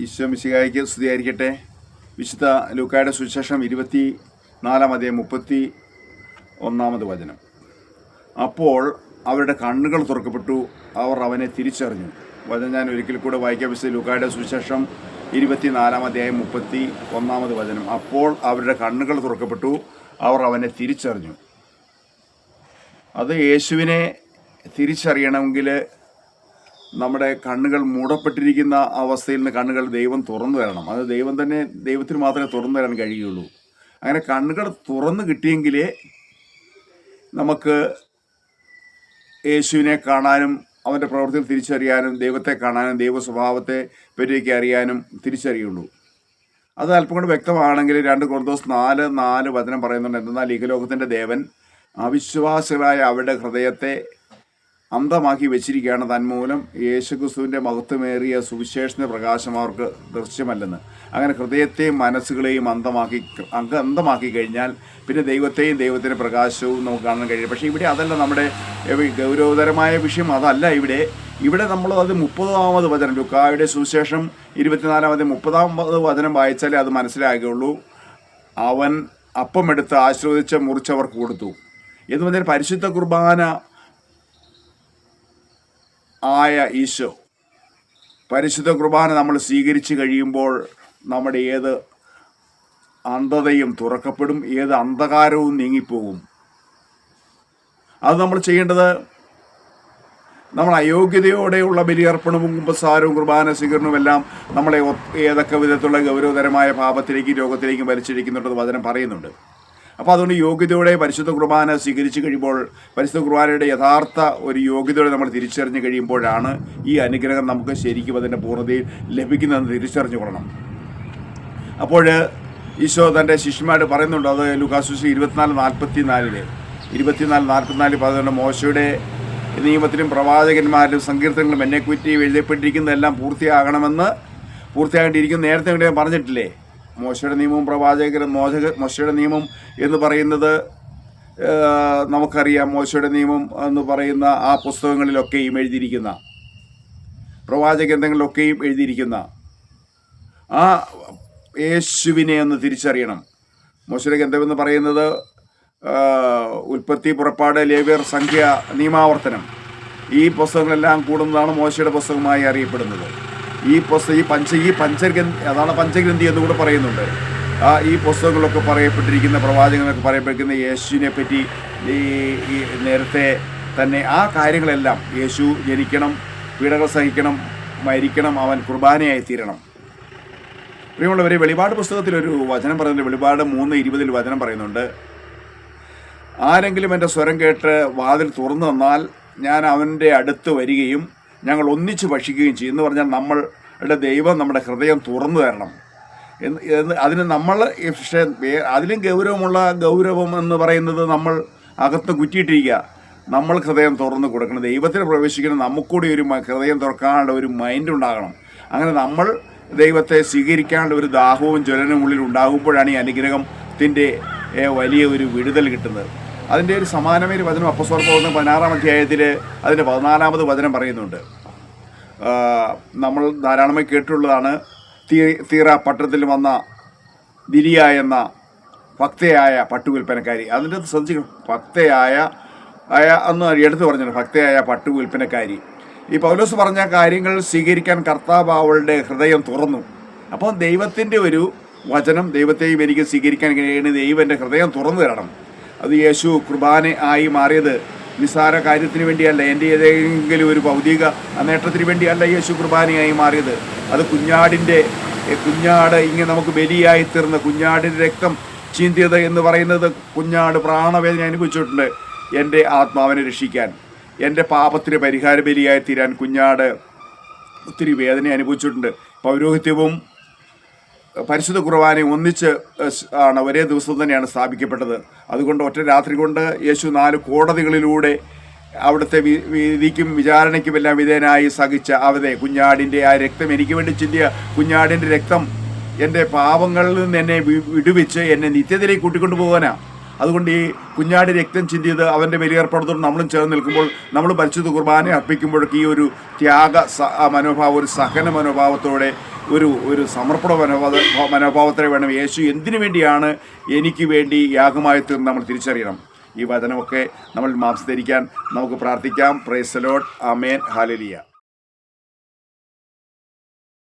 ഈശോ മിശിഹായിക്ക് സ്തുതിയായിരിക്കട്ടെ. വിശുദ്ധ ലൂക്കായുടെ സുവിശേഷം ഇരുപത്തി നാലാം അധ്യായം മുപ്പത്തി ഒന്നാമത് വചനം. അപ്പോൾ അവരുടെ കണ്ണുകൾ തുറക്കപ്പെട്ടു. അവർ അവനെ തിരിച്ചറിഞ്ഞു. വചനം ഞാൻ ഒരിക്കൽ കൂടെ വായിക്കാം. വിശുദ്ധ ലൂക്കായുടെ സുവിശേഷം ഇരുപത്തി നാലാം അധ്യായം മുപ്പത്തി ഒന്നാമത് വചനം. അപ്പോൾ അവരുടെ കണ്ണുകൾ തുറക്കപ്പെട്ടു. അവർ അവനെ തിരിച്ചറിഞ്ഞു. അത് യേശുവിനെ തിരിച്ചറിയണമെങ്കിൽ നമ്മുടെ കണ്ണുകൾ മൂടപ്പെട്ടിരിക്കുന്ന അവസ്ഥയിൽ നിന്ന് കണ്ണുകൾ ദൈവം തുറന്നു തരണം. അത് ദൈവം തന്നെ ദൈവത്തിന് മാത്രമേ തുറന്നു തരാൻ കഴിയുള്ളൂ. അങ്ങനെ കണ്ണുകൾ തുറന്നു കിട്ടിയെങ്കിലേ നമുക്ക് യേശുവിനെ കാണാനും അവന്റെ പ്രവൃത്തിയിൽ തിരിച്ചറിയാനും ദൈവത്തെ കാണാനും ദൈവ സ്വഭാവത്തെ പറ്റിയൊക്കെ അറിയാനും തിരിച്ചറിയുള്ളൂ. അത് അല്പം കൊണ്ട് വ്യക്തമാണെങ്കിൽ രണ്ട് കുറദോസ് നാല് നാല് വചനം പറയുന്നുണ്ട്. എന്നാൽ ഈ ദേവൻ അവിശ്വാസികളായ അവരുടെ ഹൃദയത്തെ അന്ധമാക്കി വെച്ചിരിക്കുകയാണ് തന്മൂലം. യേശുക്രിസ്തുവിന്റെ മഹത്വമേറിയ സുവിശേഷണ പ്രകാശം അവർക്ക് ദൃശ്യമല്ലെന്ന്. അങ്ങനെ ഹൃദയത്തെയും മനസ്സുകളെയും അന്ധമാക്കി അന്ധമാക്കി കഴിഞ്ഞാൽ പിന്നെ ദൈവത്തെയും ദൈവത്തിന്റെ പ്രകാശവും നമുക്ക് കാണാൻ കഴിയും. പക്ഷേ ഇവിടെ അതല്ല നമ്മുടെ ഗൗരവതരമായ വിഷയം അതല്ല ഇവിടെ. ഇവിടെ നമ്മൾ അത് മുപ്പതാമത് വചനം ലുക്കായുടെ സുവിശേഷം ഇരുപത്തിനാലാമത് മുപ്പതാമത് വചനം വായിച്ചാലേ അത് മനസ്സിലാകുകയുള്ളൂ. അവൻ അപ്പമെടുത്ത് ആശ്രവദിച്ച് മുറിച്ചവർക്ക് കൊടുത്തു. എന്ന് പറഞ്ഞാൽ പരിശുദ്ധ കുർബാന ആയ ഈശോ. പരിശുദ്ധ കുർബാന നമ്മൾ സ്വീകരിച്ചു കഴിയുമ്പോൾ നമ്മുടെ ഏത് അന്ധതയും തുറക്കപ്പെടും ഏത് അന്ധകാരവും നീങ്ങിപ്പോകും. അത് നമ്മൾ ചെയ്യേണ്ടത് നമ്മൾ അയോഗ്യതയോടെയുള്ള ബലിയർപ്പണവും കുമ്പസാരവും കുർബാന സ്വീകരണവും എല്ലാം നമ്മളെ ഏതൊക്കെ വിധത്തിലുള്ള ഗൗരവതരമായ പാപത്തിലേക്കും രോഗത്തിലേക്കും വലിച്ചിരിക്കുന്നുണ്ടെന്ന് വചനം പറയുന്നുണ്ട്. അപ്പോൾ അതുകൊണ്ട് യോഗ്യതയോടെ പരിശുദ്ധ കുർബാന സ്വീകരിച്ചു കഴിയുമ്പോൾ പരിശുദ്ധ കുർബാനയുടെ യഥാർത്ഥ ഒരു യോഗ്യതയോടെ നമ്മൾ തിരിച്ചറിഞ്ഞു കഴിയുമ്പോഴാണ് ഈ അനുഗ്രഹം നമുക്ക് ശരിക്കും അതിന്റെ പൂർണതയിൽ ലഭിക്കുന്നതെന്ന് തിരിച്ചറിഞ്ഞു കൊള്ളണം. അപ്പോൾ ഈശോ തന്റെ ശിഷ്യന്മാരോട് പറയുന്നുണ്ട് അത് ലുക്കാസുസ് ഇരുപത്തിനാല് നാൽപ്പത്തി നാലിൽ ഇരുപത്തിനാല് നാൽപ്പത്തിനാല് പതിനൊന്ന് മോശയുടെ നിയമത്തിലും പ്രവാചകന്മാരിലും സങ്കീർത്തനങ്ങളും എന്നെ കുറ്റി എഴുതപ്പെട്ടിരിക്കുന്നതെല്ലാം പൂർത്തിയാകണമെന്ന് പൂർത്തിയാകേണ്ടിയിരിക്കുന്നു നേരത്തെ ഞാൻ പറഞ്ഞിട്ടില്ലേ? മോശയുടെ നിയമവും പ്രവാചകരും മോശ മോശയുടെ നിയമം എന്ന് പറയുന്നത് നമുക്കറിയാം മോശയുടെ നിയമം എന്ന് പറയുന്ന ആ പുസ്തകങ്ങളിലൊക്കെയും എഴുതിയിരിക്കുന്ന പ്രവാചക ഗ്രന്ഥങ്ങളിലൊക്കെയും എഴുതിയിരിക്കുന്ന ആ യേശുവിനെ ഒന്ന് തിരിച്ചറിയണം. മോശയുടെ ഗ്രന്ഥമെന്ന് പറയുന്നത് ഉൽപ്പത്തി പുറപ്പാട് ലേവ്യർ സംഖ്യ നിയമാവർത്തനം. ഈ പുസ്തകങ്ങളെല്ലാം കൂടുന്നതാണ് മോശയുടെ പുസ്തകമായി അറിയപ്പെടുന്നത്. ഈ പുസ്തകം ഈ പഞ്ച ഈ പഞ്ചഗ്രന്ഥി അതാണ് പഞ്ചഗ്രന്ഥി എന്ന് കൂടെ പറയുന്നുണ്ട്. ആ ഈ പുസ്തകങ്ങളിലൊക്കെ പറയപ്പെട്ടിരിക്കുന്ന പ്രവാചകനൊക്കെ പറയപ്പെട്ടിരിക്കുന്ന യേശുവിനെ പറ്റി ഈ നേരത്തെ തന്നെ ആ കാര്യങ്ങളെല്ലാം യേശു ജനിക്കണം പീഡകൾ സഹിക്കണം മരിക്കണം അവൻ കുർബാനയായി തീരണം പ്രിയമുള്ളവരെ വെളിപാട് പുസ്തകത്തിൽ ഒരു വചനം പറയുന്നുണ്ട്. വെളിപാട് മൂന്ന് ഇരുപതിൽ വചനം പറയുന്നുണ്ട്. ആരെങ്കിലും എന്റെ സ്വരം കേട്ട് വാതിൽ തുറന്നു തന്നാൽ ഞാൻ അവന്റെ അടുത്ത് വരികയും ഞങ്ങൾ ഒന്നിച്ച് ഭക്ഷിക്കുകയും ചെയ്യും. എന്ന് പറഞ്ഞാൽ നമ്മളുടെ ദൈവം നമ്മുടെ ഹൃദയം തുറന്നു തരണം. എന്ന് അതിന് നമ്മൾ പക്ഷേ അതിലും ഗൗരവമുള്ള ഗൗരവം എന്ന് പറയുന്നത് നമ്മൾ അകത്ത് കുറ്റിയിട്ടിരിക്കുക. നമ്മൾ ഹൃദയം തുറന്നു കൊടുക്കണം. ദൈവത്തിന് പ്രവേശിക്കണം നമുക്കൂടി ഒരു ഹൃദയം തുറക്കാനുള്ള ഒരു മൈൻഡ് ഉണ്ടാകണം. അങ്ങനെ നമ്മൾ ദൈവത്തെ സ്വീകരിക്കാനുള്ള ഒരു ദാഹവും ജ്വലനവും ഉള്ളിൽ ഉണ്ടാകുമ്പോഴാണ് ഈ അനുഗ്രഹത്തിന്റെ വലിയ ഒരു വിടുതൽ കിട്ടുന്നത്. അതിന്റെ ഒരു സമാനമായ വചനം അപ്പസ്വർ പോകുന്ന പതിനാറാം അധ്യായത്തിൽ അതിന്റെ പതിനാലാമത് വചനം പറയുന്നുണ്ട്. നമ്മൾ ധാരാളമായി കേട്ടിട്ടുള്ളതാണ്. തീ തീറ പട്ടണത്തിൽ വന്ന ദിരിയ എന്ന ഭക്തയായ പട്ടുവിൽപ്പനക്കാരി. അതിന്റെ അത് ശ്രദ്ധിക്കണം ഭക്തയായ ആയ അന്ന് എടുത്തു പറഞ്ഞിട്ടുണ്ട് ഭക്തയായ പട്ടുവിൽപ്പനക്കാരി. ഈ പൗലോസ് പറഞ്ഞ കാര്യങ്ങൾ സ്വീകരിക്കാൻ കർത്താവ് അവളുടെ ഹൃദയം തുറന്നു. അപ്പോൾ ദൈവത്തിന്റെ ഒരു വചനം ദൈവത്തെയും എനിക്ക് സ്വീകരിക്കാൻ കഴിയുന്ന ദൈവം എന്റെ ഹൃദയം തുറന്നു തരണം. അത് യേശു കുർബാന ആയി മാറിയത്. നിസ്സാര കാര്യത്തിന് വേണ്ടിയല്ല എന്റെ ഏതെങ്കിലും ഒരു ഭൗതിക നേട്ടത്തിന് വേണ്ടിയല്ല യേശു കുർബാനയായി മാറിയത്. അത് കുഞ്ഞാടിന്റെ കുഞ്ഞാട് ഇങ്ങനെ നമുക്ക് ബലിയായി തീർന്ന കുഞ്ഞാടിന്റെ രക്തം ചീന്തിയത് എന്ന് പറയുന്നത് കുഞ്ഞാട് പ്രാണവേദന അനുഭവിച്ചിട്ടുണ്ട്. എന്റെ ആത്മാവിനെ രക്ഷിക്കാൻ എന്റെ പാപത്തിന് പരിഹാര ബലിയായി തീരാൻ കുഞ്ഞാട് ഒത്തിരി വേദന അനുഭവിച്ചിട്ടുണ്ട്. പൗരോഹിത്യവും പരിശുദ്ധ കുർബാനയും ഒന്നിച്ച് ആണ് ഒരേ ദിവസം തന്നെയാണ് സ്ഥാപിക്കപ്പെട്ടത്. അതുകൊണ്ട് ഒറ്റ രാത്രി കൊണ്ട് യേശു നാല് കോടതികളിലൂടെ അവിടുത്തെ വിധിക്കും വിചാരണയ്ക്കും എല്ലാം വിധേയനായി സഹിച്ച അവതെ കുഞ്ഞാടിന്റെ ആ രക്തം എനിക്ക് വേണ്ടി ചിന്തിയ കുഞ്ഞാടിന്റെ രക്തം എന്റെ പാപങ്ങളിൽ നിന്ന് എന്നെ വിടുവിച്ച് എന്നെ നിത്യത്തിലേക്ക് കൂട്ടിക്കൊണ്ടു പോകാനാ. അതുകൊണ്ട് ഈ കുഞ്ഞാടി രക്തം ചിന്തിയത് അവന്റെ ബലിയർപ്പണത്തോട് നമ്മളും ചേർന്ന് നിൽക്കുമ്പോൾ നമ്മൾ പരിശുദ്ധ കുർബാന അർപ്പിക്കുമ്പോഴൊക്കെ ഈ ഒരു ത്യാഗ മനോഭാവം ഒരു സഹന മനോഭാവത്തോടെ ഒരു ഒരു സമർപ്പണ മനോഭാവ മനോഭാവത്തിലെ വേണം യേശു എന്തിനു വേണ്ടിയാണ് എനിക്ക് വേണ്ടി യാഗമായി തീർന്ന് നമ്മൾ തിരിച്ചറിയണം. ഈ വചനമൊക്കെ നമ്മൾ മാംസം ധരിക്കാൻ നമുക്ക് പ്രാർത്ഥിക്കാം. പ്രൈസലോട്ട് അമേൻ ഹാലലിയ